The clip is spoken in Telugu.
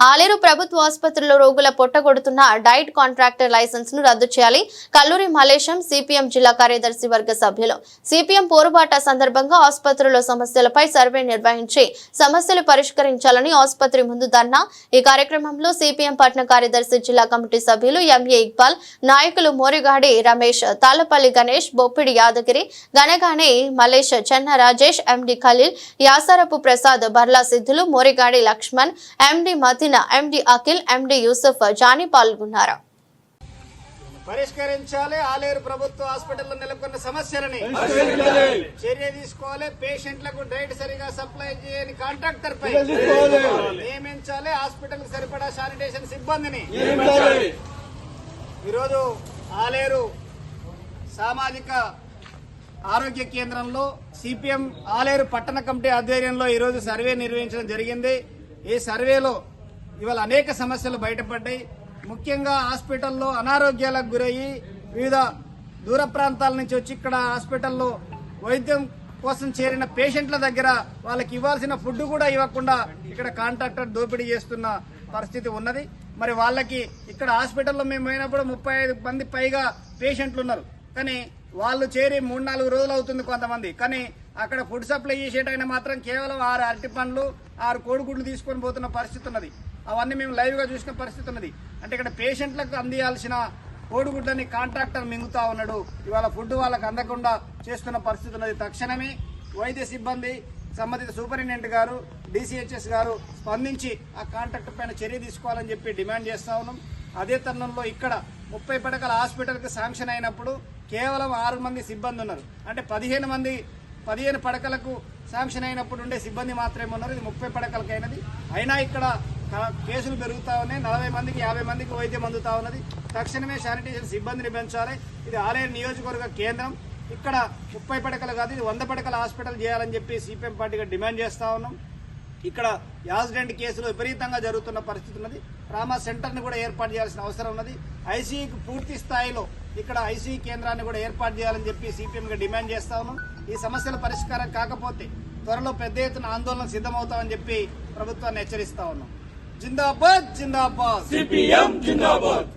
ఆలేరు ప్రభుత్వ ఆసుపత్రిలో రోగుల పొట్టగొడుతున్న డైట్ కాంట్రాక్టర్ లైసెన్స్ను రద్దు చేయాలి. కల్లూరి మలేశం సిపిఎం జిల్లా కార్యదర్శి వర్గ సభ్యులు. సిపిఎం పోరుబాట సందర్భంగా ఆసుపత్రిలో సమస్యలపై సర్వే నిర్వహించి సమస్యలు పరిష్కరించాలని ఆసుపత్రి ముందు ధర్నా. ఈ కార్యక్రమంలో సిపిఎం పట్న కార్యదర్శి జిల్లా కమిటీ సభ్యులు ఎంఏ ఇక్బాల్ నాయకులు మోరిగాడి రమేష్ తాళ్ళపల్లి గణేష్ బొప్పిడి యాదగిరి గనగానే మలేష్ చెన్న రాజేష్ ఎండి Khaleel Yasarapu Prasad Barla Siddhulu Morigadi Laxman MD Madina MD Akhil MD Yusuf Jani పాల్గొన్నారు. పరిష్కరించాలి ఆలేరు ప్రభుత్వ హాస్పిటల్లో నెలకొన్న సమస్యలని చర్య తీసుకోవాలి పేషెంట్లకు డైట్ సరిగా సప్లై చేయని కాంట్రాక్టర్ పై నియమించాలి హాస్పిటల్కు సరిపడా శానిటేషన్ సిబ్బందిని. ఈరోజు ఆలేరు సామాజిక ఆరోగ్య కేంద్రంలో సిపిఎం ఆలేరు పట్టణ కమిటీ ఆధ్వర్యంలో ఈరోజు సర్వే నిర్వహించడం జరిగింది. ఈ సర్వేలో ఇవాళ అనేక సమస్యలు బయటపడ్డాయి. ముఖ్యంగా హాస్పిటల్లో అనారోగ్యాలకు గురయ్యి వివిధ దూర ప్రాంతాల నుంచి వచ్చి ఇక్కడ హాస్పిటల్లో వైద్యం కోసం చేరిన పేషెంట్ల దగ్గర వాళ్ళకి ఇవ్వాల్సిన ఫుడ్ కూడా ఇవ్వకుండా ఇక్కడ కాంట్రాక్టర్ దోపిడీ చేస్తున్న పరిస్థితి ఉన్నది. మరి వాళ్ళకి ఇక్కడ హాస్పిటల్లో మేము పోయినప్పుడు ముప్పై ఐదు మంది పైగా పేషెంట్లు ఉన్నారు. కానీ వాళ్ళు చేరి మూడు నాలుగు రోజులు అవుతుంది కొంతమంది. కానీ అక్కడ ఫుడ్ సప్లై చేసేటైనా మాత్రం కేవలం ఆరు అరటి పండ్లు ఆరు కోడిగుడ్లు తీసుకొని పోతున్న పరిస్థితి ఉన్నది. అవన్నీ మేము లైవ్గా చూసిన పరిస్థితి ఉన్నది. అంటే ఇక్కడ పేషెంట్లకు అందియాల్సిన కోడిగుడ్లని కాంట్రాక్టర్ మింగుతా ఉన్నాడు. ఇవాళ ఫుడ్ వాళ్ళకు అందకుండా చేస్తున్న పరిస్థితి ఉన్నది. తక్షణమే వైద్య సిబ్బంది సంబంధిత సూపరింటెండెంట్ గారు డిసిహెచ్ఎస్ గారు స్పందించి ఆ కాంట్రాక్టర్ పైన చర్య తీసుకోవాలని చెప్పి డిమాండ్ చేస్తా ఉన్నాం. అదే తరుణంలో ఇక్కడ ముప్పై పడకల హాస్పిటల్కి శాంక్షన్ అయినప్పుడు కేవలం ఆరు మంది సిబ్బంది ఉన్నారు. అంటే పదిహేను మంది పదిహేను పడకలకు శాంక్షన్ అయినప్పుడు ఉండే సిబ్బంది మాత్రమే ఉన్నారు. ఇది ముప్పై పడకలకు అయినది అయినా ఇక్కడ కేసులు పెరుగుతూ ఉన్నాయి. నలభై మందికి యాభై మందికి వైద్యం అందుతూ ఉన్నది. తక్షణమే శానిటేషన్ సిబ్బందిని పెంచాలి. ఇది ఆలయ నియోజకవర్గ కేంద్రం. ఇక్కడ ముప్పై పడకలు కాదు ఇది వంద పడకల హాస్పిటల్ చేయాలని చెప్పి సిపిఎం పార్టీగా డిమాండ్ చేస్తూ ఉన్నాం. ఇక్కడ యాక్సిడెంట్ కేసులు విపరీతంగా జరుగుతున్న పరిస్థితి ఉన్నది. ట్రామా సెంటర్ని కూడా ఏర్పాటు చేయాల్సిన అవసరం ఉన్నది. ఐసీఈకి పూర్తి స్థాయిలో ఇక్కడ ఐసీఈ కేంద్రాన్ని కూడా ఏర్పాటు చేయాలని చెప్పి సిపిఎంగా డిమాండ్ చేస్తా ఉన్నాం. ఈ సమస్యల పరిష్కారం కాకపోతే త్వరలో పెద్ద ఎత్తున ఆందోళన సిద్ధమవుతామని చెప్పి ప్రభుత్వాన్ని హెచ్చరిస్తా ఉన్నాం. జిందాబాద్ జిందాబాద్. సిపిఎం జిందాబాద్.